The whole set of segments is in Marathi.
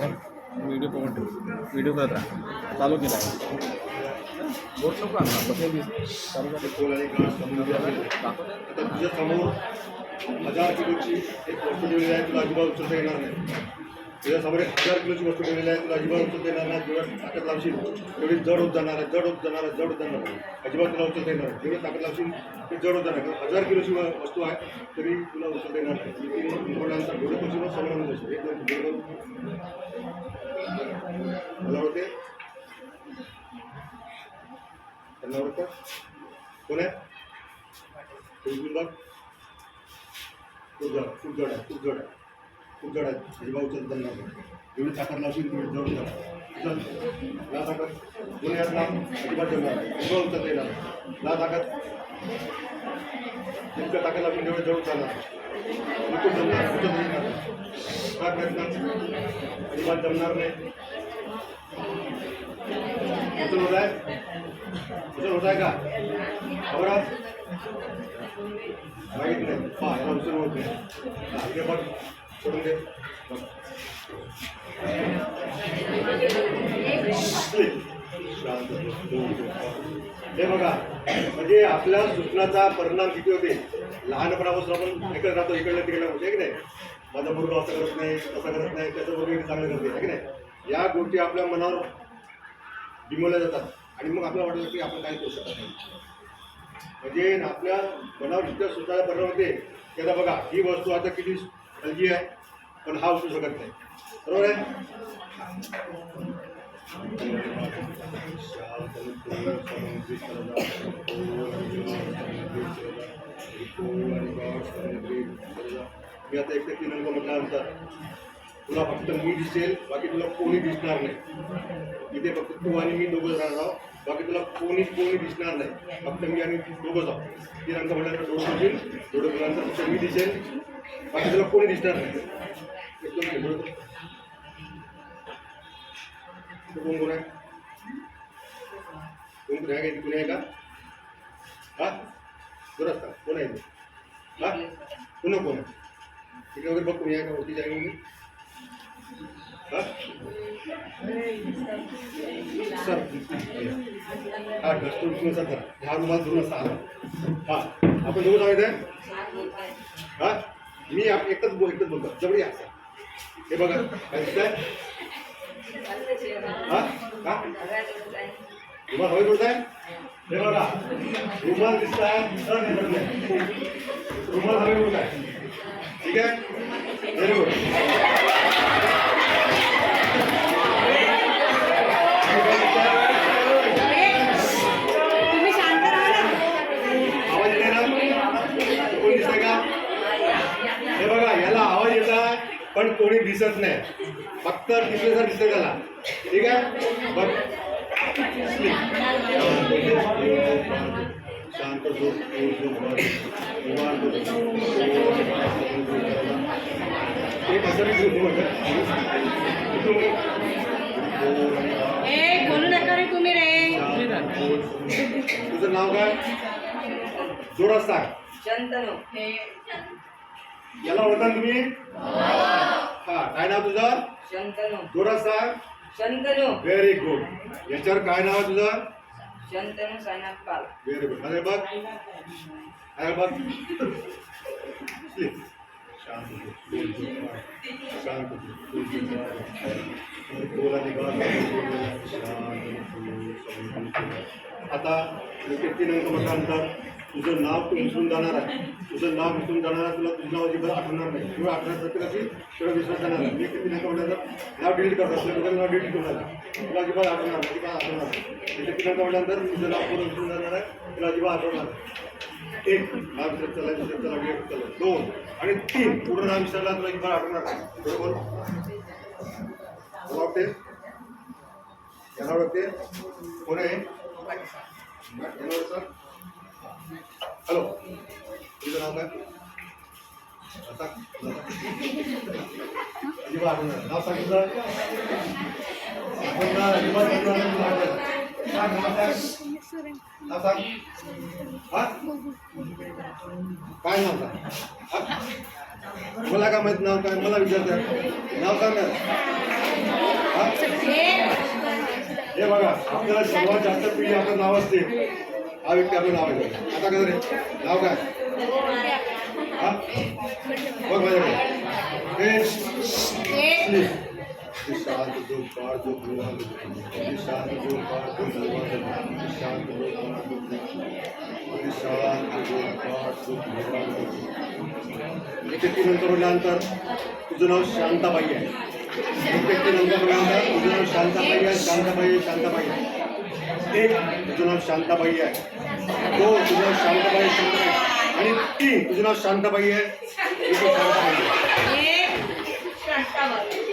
व्हिडिओ बघून ठेव व्हिडिओ करत. राहा चालू केला. आहे बोट नको आणला बसेल चालू कर. पेट्रोल आणि गॅस तुझ्या समोर हजार किलोची एक वस्तू ठेवलेली आहे. तुला अजिबात उचलता येणार नाही. त्याच्यासमोर एक हजार किलोची वस्तू ठेवलेली आहे तुला अजिबात उचलता येणार नाही तुला ताकद लावशील. तेवढी जड होत जाणार आहे जड होत जाणार आहे जड होत जाणार आहे. अजिबात तुला उचलता येणार नाही. जेवढं ताकद लावशील ते जड होत जाणार हजार किलोची वस्तू आहे तरी तुला उचलता येणार नाही. मी समोर आणून जाशील एक दोन मला होते त्यांना होतं कोण आहे? तो खूप जड खूप जड आहे खूप जड आहे. खूप जड आहे एवढी उचलत ताकद लावशील तुम्ही जड होणार ला ताकद कोणी यात लाव अजिबात जमणार नाही उचलता येणार नाही. ला ताकद तुमच्या ताकद लावशील तेवढं जवळ उचलणार बिलकुल जमणार नाही, येणार नाही. काय प्रयत्न अजिबात जमणार नाही. उचल होत आहे? उचल होत आहे का? बरोबर माहीत नाही पहा याला उचल होत नाही हे बघा म्हणजे आपल्या सूचनाचा परिणाम किती होते? लहानपणापासून आपण ऐकत राहतो इकडल्या तिकडल्या होते की नाही? माझा मुलगा असं करत नाही असं करत नाही त्याचं मुलगा चांगलं करते की नाही? या गोष्टी आपल्या मनावर बिमवल्या जातात. आणि मग आपल्याला वाटतं की आपण काय करू शकत नाही. म्हणजे आपल्या मनावर इतक्या सुद्धा परिणाम होते त्याचा बघा ही वस्तू आता किती हलकी आहे पण हा असू शकत नाही. बरोबर आहे? मी आता एक ते तीन अंक म्हटल्यानंतर तुला फक्त मी दिसेल, बाकी तुला कोणी दिसणार नाही. इथे फक्त तू आणि मी दोघं राहणार आहोत. बाकी तुला कोणी कोणी दिसणार नाही. फक्त मी आणि दोघंच आहोत तीन अंक म्हटल्यानंतर डोळं होतील डोळं गेल्यानंतर फक्त मी दिसेल. बाकी तुला कोणी दिसणार नाही. एकदम तो कोण कोण आहे? कोण कोण आहे? कोणी आहे का? हा? बरं का कोण आहे? ते? हा? पुन्हा कोण तिकडे वगैरे बघ, कोणी आहे का? कोणी? हा सर हा डस्टून सर ह्या रुमाल धरून हा आपण दोघं जाऊ हा मी आप- बोल एकच बोलतो. जवळ या हे बघा काय दिसतंय? हा? का रुमाल हवे बोलताय? हे बघा रुमाल दिसताय. रुमाल हवे बोलताय. ठीक आहे? कोणी दिसत नाही. फक्त दिसल्याचं दिसतंय त्याला. ठीक आहे? बघ शांत. एक असं तुम्ही रे. तुझं नाव काय? जोरात सांग. शंतनू याला ओळखता तुम्ही? हा काय नाव तुझं? शंतनू. जोरात सांग. शंतनू. व्हेरी गुड याच्यावर काय नाव आहे तुझं? शंतनू सायनाथ पाल. व्हेरी गुड अरे बघ. अरे बघ. शांत शांत आता इथे तीन अंक म्हटल्यानंतर तुझं नाव तू विसरून जाणार आहे. तुझं नाव विसरून जाणार आहे तुला तुझं नाव अजिबात आठवणार नाही. किंवा आठवणार प्रत्येकाची तुला विसरत जाणार नाही. मी किती अंक म्हटल्यानंतर नाव डिलीट करत तुला तुझं नाव डिलीट करून टाका. तुला अजिबात आठवणार नाही. अजिबात आठवणार नाही. इथे तीन अंक म्हटल्यानंतर तुझं नाव पूर्ण विसरून जाणार आहे? तुला अजिबात आठवणार एक नाव विसरत चला केलं चला चला दोन. आणि तीन. पूर्ण नाव विसरला तुला अजिबात आठवणार नाही बरोबर? मला वाटते यांना वाटते कोण आहे? यांना वाटतं हॅलो. तुझं नाव काय? आता? अजिबात आठवणार नाव सांगितलं? आठवणार, अजिबात आठवणार काय नाव काय मला काय माहीत नाव काय? मला विचारता. नाव काय ना. हे? बघा आपल्याला सर्वात जास्त पिढी आपलं नाव असते. हा व्यक्ती आपलं नाव आहे. आता कसं रे नाव काय? हा? बघ माझ्याकडे. हे शांत जो काळ जो भगवान हे शांत जो काळ जो भगवान हे शांत जो काळ जो हे शांत जो काळ जो भगवान एक व्यक्ती नंतर म्हटल्यानंतर तुझं नाव शांताबाई आहे एक व्यक्ती नंतर म्हटल्यानंतर तुझं नाव शांताबाई आहे शांताबाई आहे शांताबाई आहे एक तुझं नाव शांताबाई आहे दो तुझं नाव शांताबाई शांताबाई. आणि तीन तुझं नाव शांताबाई आहे शांताबाई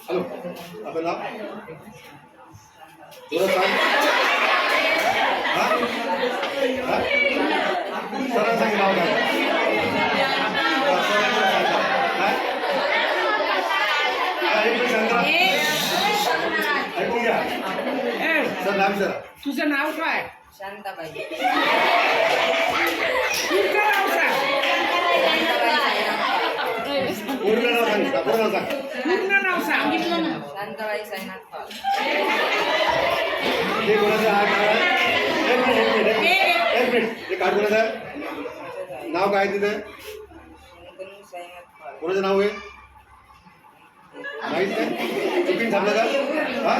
हॅलो. आपलं नाव? थोडं सांग? सरळ सांग नाव काय हा, सरळ सांग. काय? हा, एक मिनिट शांत राहा. ऐकून घ्या सर नाम सर तुझं नाव काय? शांताबाई. तुझं नाव काय पूर्ण नाव सांग पूर्ण नाव सांग. पूर्ण नाव सांग. शांताबाई साईनाथ पाल. हे कोणाचं आहे? काय एक मिनिट एक मिनिट एक मिनिट. एक मिनिट. हे कार्ड कोणाचं आहे? नाव काय तिथे? कोणाचं नाव आहे? माहीत नाही? चुकीन थांबलं का? हा?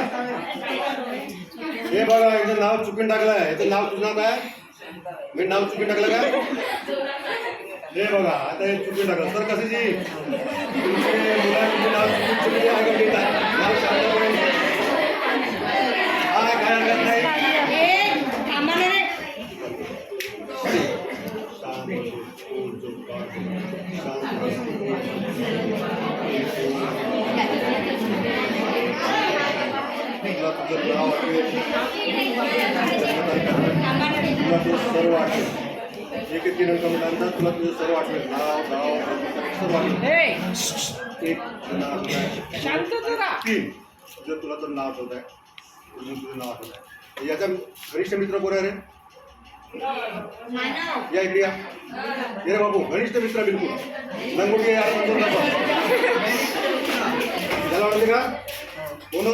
हे बघा याचं नाव चुकीन टाकलं आहे याचं नाव नाव काय शांताबाई मी नाव चुकीन टाकलं का हे बघा आता हे चुकीन टाकलं सर, कसं जी? तुमचे मुलांचे नाव चुकीन चुकीन आहे का लिहितात नाव शांताबाई हा काय हरकत नाही ए तुला तुझं सर्व आठवेल एक तीन अंक तुला तुझं सर्व आठवेल नाव गाव सर्व आठवेल एक जरा तीन तुझं तुला तर नाव आठवत आहे तुझं नाव आठवत आहे याचा घनिष्ठ मित्र कोण आहे रे या इकडे या रे बाबू घनिष्ठ मित्र बिलकुल लंगोटी यार त्याला वाटते का कोण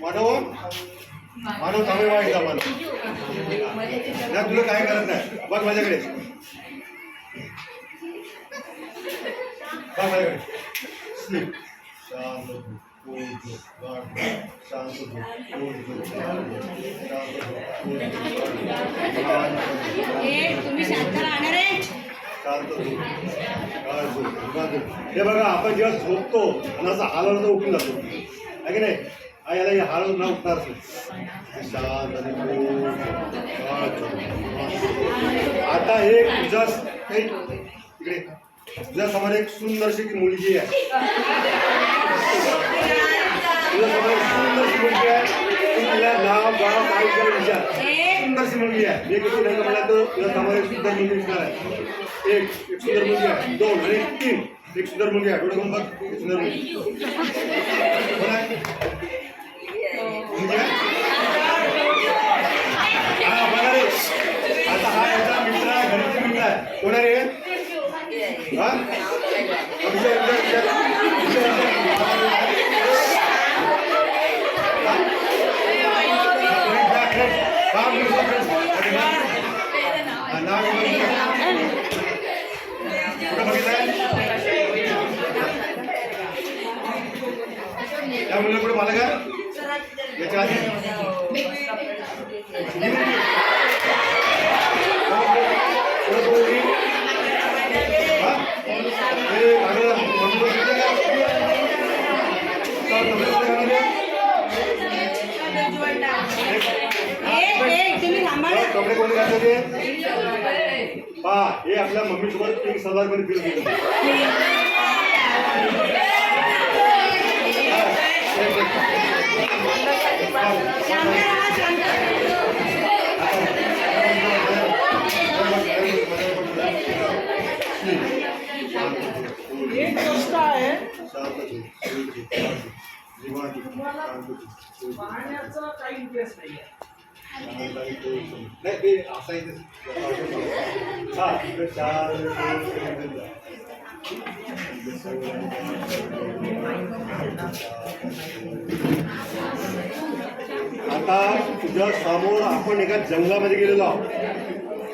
मानव मानव चांगले वाईट मान नाही तुला काय करत नाही. बघ माझ्याकडे. बघ माझ्याकडे. स्लीप. शांत तुम्ही शांत राहणार. हे बघा आपण जेव्हा झोपतो आणि असं हालवलं तर उठून जातो. आहे की नाही? याला हळू हालवून उठणार आता एक तुझ्या काही इकडे. तुझ्या समोर एक सुंदरशी ती मुलगी आहे. तुझ्या एक सुंदरशी मुलगी आहे. तू तिला नाव गाव काय विचार. सुंदरशी मुलगी आहे. एक व्यक्ती रंग म्हणला तर तुझ्या समोर एक सुंदर मुलगी विचार आहे. एक सुंदर मुलगी आहे. दोन आणि तीन. एक सुंदर मुलगी आहे डोळे बघ सुंदर मुलगी कोण आहे मुलगी आहे? हा बघा रे आता हा याचा मित्र आहे घरीचे मित्र आहे कोण आहे रे हा विचार विचार त्या मुलं कुठे मला का याच्या आधी? हे कपडे कोणी घातले ते हे आपल्या मम्मी सोबत एक सलवारमध्ये फिरत एक गोष्ट आहे. पाहण्याचा काही इंटरेस्ट नाही नाही ते असायचं हा इकडे चार आता तुझ्या समोर आपण एका जंगलामध्ये गेलेलो आहोत.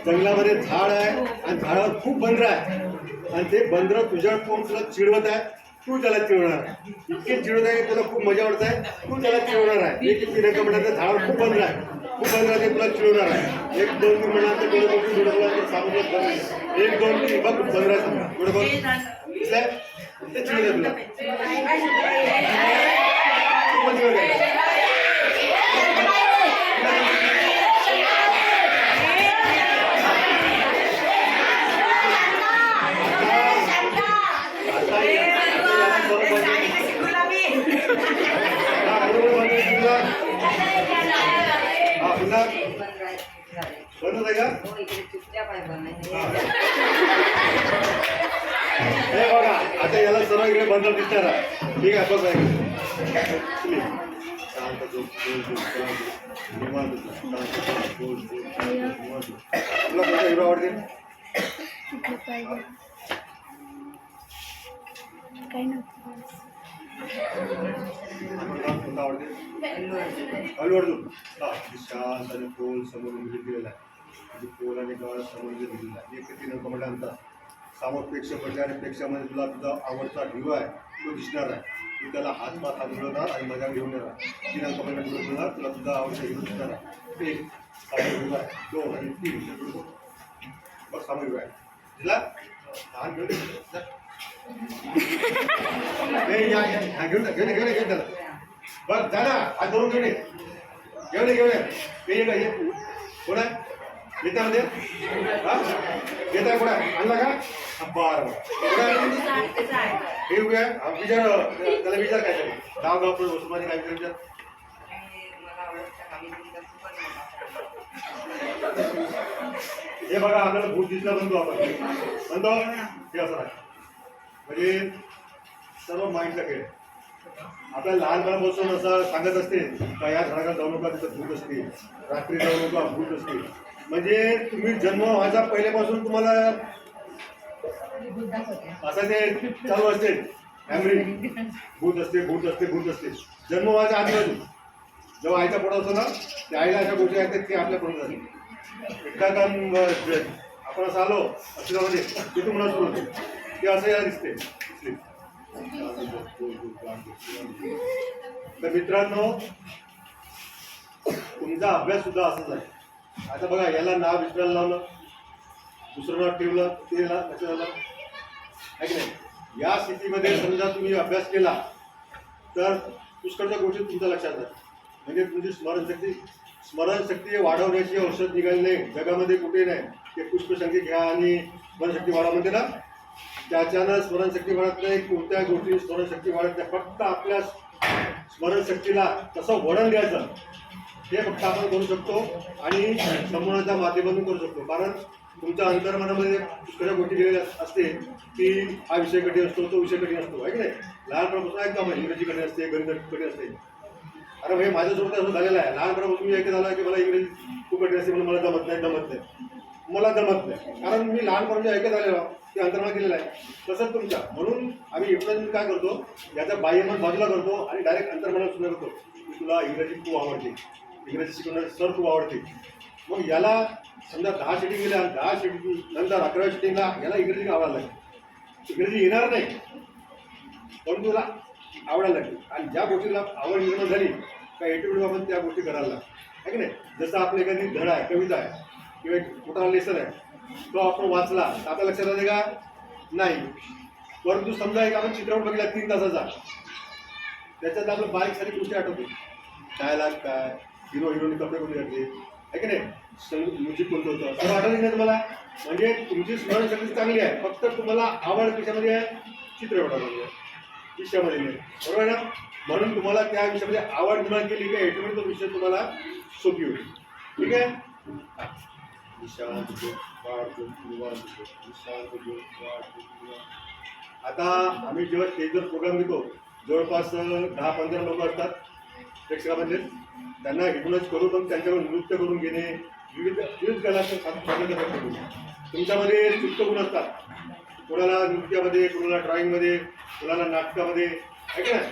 जंगलामध्ये झाड आहे आणि झाडावर खूप बंदर आहे. आणि ते बंदर तुझ्या कोण तुला चिडवत आहे तू त्याला चिडवणार आहे. इतके चिडवत आहे तुला खूप मजा वाटत आहे तू त्याला चिडवणार आहे. एक तीन म्हणा तर झाडावर खूप बंदर आहे. खूप बंदर आहे ते तुला चिडवणार आहे. एक दोन तीन म्हणा तर डोळे बघून चिडवला तर सामोरं एक दोन तीन बघ बंदर आहे समोर डोळे बघ. ते चिडवलं तुला खूप बंदर आहे. आता या- आता याला बरोबर हा, बरोबर बंद आहे तुला. हा, पुन्हा आहे का? हे. बघा आता याला सर्व इकडे दिसणार ठीक आहे तुला कोणता हिरो आवडते काही नव्हतं. अल्लू अर्जुन. हा शांत आणि पोल समोर उभी दिलेला आहे पोल आणि गाळ समोर उभी दिलेला आहे एक ते तीन अंक म्हटल्यानंतर समोर प्रेक्षक पडले आणि प्रेक्षकामध्ये तुला तुझा आवडता हिरो आहे तो दिसणार आहे तू त्याला हात पात हात मिळवणार आणि मजा घेऊन येणार तीन अंक म्हटलं तुला तुला तुला तुझा आवडता हिरो दिसणार आहे एक सामोर आहे दोन आणि तीन इथे पुढे बघ. बघ आहे दिसला लहान घेऊन ये. या, हा, घेऊन घेऊन घेऊन घेऊन ये. का ये कोण आहे? आणला का? बरं हे विचार त्याला विचार काय तरी. गाव पण उस्मानी काय विचार. हे बघा आपल्याला भूत दिसला म्हणतो आपण. म्हणतो? हे असं म्हणजे सर्व माइंडचा खेळ. आता लहानपणापासून असं सांगत असते का या झाडाला जाऊ नका तिथं भूत असते रात्री जाऊ नका भूत असते म्हणजे तुम्ही जन्म व्हायचा पहिल्यापासून तुम्हाला असं ते चालू असते. फॅमिली भूत असते भूत असते भूत असते जन्म व्हायच्या आधीपासून जेव्हा आईचा पोट असतो ना त्या आईला अशा गोष्टी आहेत ते आपल्या पोटात जाते एकदा आपण असं आलो अस्तित्वामध्ये तिथून मला सुरू असं या दिसते तर मित्रांनो तुमचा अभ्यास सुद्धा असाच आहे आता बघा याला नाव विसरायला लावलं दुसरं नाव ठेवलं ते ना लक्षात आलं. आहे की नाही? या स्थितीमध्ये समजा तुम्ही अभ्यास केला तर पुष्कळच्या गोष्टी तुमच्या लक्षात आहेत म्हणजे तुमची स्मरणशक्ती स्मरणशक्ती वाढवण्याची औषध निघाली नाही. जगामध्ये कुठे नाही. ते पुष्पशक्ती घ्या आणि स्मरणशक्ती वाढवा म्हणते ना? त्याच्यानं स्मरणशक्ती वाढत नाही कोणत्या गोष्टी स्मरणशक्ती वाढत नाही. फक्त आपल्या स्मरणशक्तीला कसं वळण द्यायचं. हे फक्त आपण करू शकतो आणि संपूर्णाच्या माध्यमातून करू शकतो. कारण तुमच्या अंतर्मनामध्ये दुसऱ्या गोष्टी गेलेल्या असते की हा विषय कठीण असतो तो विषय कठीण असतो. आहे की नाही? लहानपणापासून एकदम इंग्रजी कठीण असते गणित कठीण असते. अरे हे माझ्यासोबत असं झालेलं आहे. लहानपणापासून मी ऐकत झालं की मला इंग्रजी खूप कठीण असते म्हणून मला जमत नाही जमत नाही. मला जमत नाही. कारण मी लहानपणी ऐकत आलेलो. ते अंतर्मा गेलेलं आहे. तसंच तुमच्या. म्हणून आम्ही इंग्रजी काय करतो याचा बाह्यमन बाजूला करतो आणि डायरेक्ट अंतर्मनात सुद्धा करतो. की तुला इंग्रजी खूप आवडते. इंग्रजी शिकवणारे सर खूप आवडते. मग याला समजा दहा शिटिंग गेल्या दहा शिटिंग नंतर अकराव्या शिटिंगला याला इंग्रजी आवडायला लागली? इंग्रजी येणार नाही. पण तुला आवडायला लागली. आणि ज्या गोष्टीला आवड निर्माण झाली का एटीट्यूड आपण त्या गोष्टी करायला लागतो आहे की नाही? जसं आपलं एखादी धड आहे कविता आहे. किंवा एक मोठा लेसन आहे? तो आपण वाचला. तर लक्षात आले का? नाही. परंतु समजा एक आपण चित्रपट बघितला तीन तासाचा. त्याच्यात आपलं बारीक सारी गोष्टी आठवते. डायलॉग काय? हिरो हिरोनी कपडे कोणते घातले? आहे की नाही? संगीत म्युझिक कोणतं होतं? सर्व आठवत नाही तुम्हाला? म्हणजे तुमची स्मरणशक्ती चांगली आहे. फक्त तुम्हाला आवड कशामध्ये आहे? चित्रपटामध्ये. विषयामध्ये नाही. बरोबर आहे ना? म्हणून तुम्हाला त्या विषयामध्ये आवड निर्माण केली की ऑटोमॅटिक तो विषय तुम्हाला सोपी होईल. ठीक आहे? हा. विशांत झोप, निवांत झोप, झोप, निवांत. आता आम्ही जेव्हा स्टेजवर प्रोग्राम घेतो जवळपास दहा पंधरा लोक असतात प्रेक्षकामध्ये त्यांना हिप्नोज करून पण त्यांच्यावर नृत्य करून घेणे विविध विविध कला तुमच्यामध्ये सुप्त गुण असतात? कोणाला नृत्यामध्ये कोणाला ड्रॉइंगमध्ये कोणाला नाटकामध्ये आहे की नाही?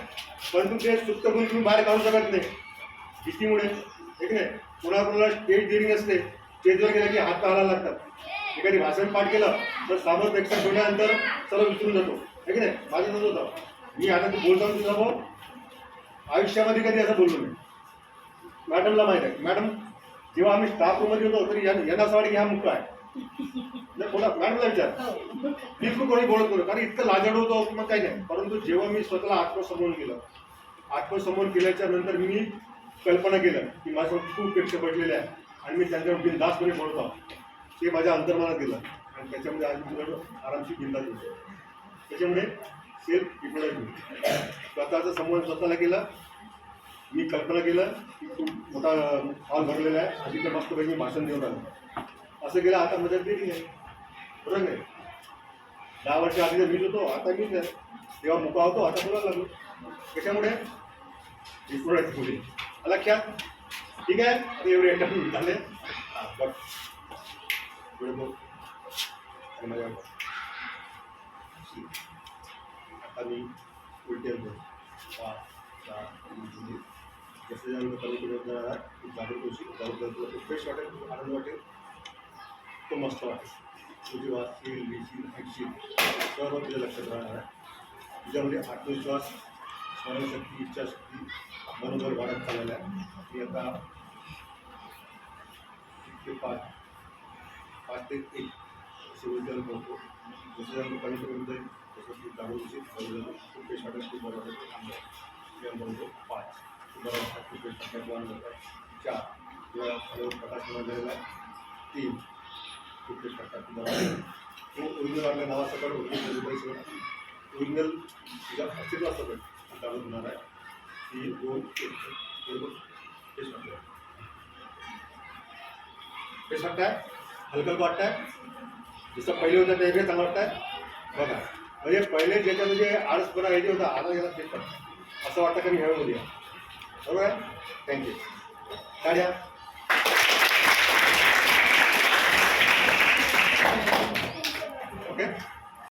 पण तुमचे सुप्त गुण तुम्ही बाहेर काढू शकत नाही. भीतीमुळे आहे की नाही? कोणा कोणाला स्टेज देणी नसते. स्टेजवर गेलं की हात पाहायला लागतात. एखादी भाषण पाठ केलं तर सामोर प्रेक्षक ठेवल्यानंतर सर्व विसरून जातो. आहे की नाही? माझं तसं होतं मी आता बोलताना तुझा भाऊ. आयुष्यामध्ये कधी असं बोललो नाही. मॅडमला माहीत आहे. मॅडम जेव्हा आम्ही स्टाफ रूममध्ये होतो तरी यांना असं वाटतं की हा मुक्का आहे. बोला कोणा मॅडमला विचार. बिलकुल कोणी बोलत नव्हतं कारण इतकं लाजड होतो मग काही नाही. परंतु जेव्हा मी स्वतःला आत्मसमोर केलं आत्मसमोर केल्याच्यानंतर मी कल्पना केलं की माझ्यासमोर खूप पेक्षा पडलेल्या आहे आणि मी त्यांच्यावर बिनदासपणे बोलतो. ते माझ्या अंतर्मानात गेलं. आणि त्याच्यामध्ये आज मी थोडं आरामशी बिंदास होतो त्याच्यामुळे सेल्फ डिपेंडन्स स्वतःचा संबंध स्वतःला केला. मी कल्पना केलं की खूप मोठा हॉल भरलेला आहे. आणि तिथं मस्तपैकी मी भाषण देऊन आलं. असं केलं आता मदत दिली आहे. बरोबर नाही दहा वर्ष आधी मीच होतो आता मीच आहे तेव्हा मुका होतो आता बोलायला लागलो. त्याच्यामुळे विपुरायची पुढे लक्षात ठीक आहे? आता एवढे अटेम्प्ट झाले. बघ. पुढे बघ. आणि माझ्या आता मी उलटे होतो जसं जाऊन कमी जाणार खूप जागरूक होशील जागरूक तुला खूप फ्रेश वाटेल खूप आनंद वाटेल. तो मस्त वाटेल. तुझी वाचशील लिहिशील ऐकशील सर्व तुझ्या लक्षात राहणार आहे. तुझ्यामध्ये आत्मविश्वास स्मरणशक्ती इच्छाशक्ती मनोबल वाढत चाललेला आहे. मी आता ते पाच. पाच ते एक. असे करतो दुसऱ्या जाऊन कमी करून जाईल तसं तू जाणून घेशील हळूहळू खूप फ्रेश वाटेल खूप बरं वाटेल थांबलं मी पाच. बरं वाटतं कुठे फ्रेश वाटतं दोन वाटतं चार. जेव्हा हळूहळू प्रकाश झालेला आहे तीन कुठे फ्रेश बरं वाटतं तो ओरिजिनल आपल्या नावासकट ओरिजिनल सगळं ओरिजिनल तुझ्या अस्तित्वासकट चालू होणार आहे. तीन दोन एक. बरोबर फ्रेश वाटतं फ्रेश वाटतंय? हलकं हलकं वाटतंय? जसं पहिले होतं ते चांगलं वाटतंय? बघा. म्हणजे पहिले ज्याच्या ज्याच्यामध्ये आळसपणा यायचे होता आता याला फ्रेश असं वाटतं का मी ह्यावेळी बरोबर आहे? थँक्यू काढ्या.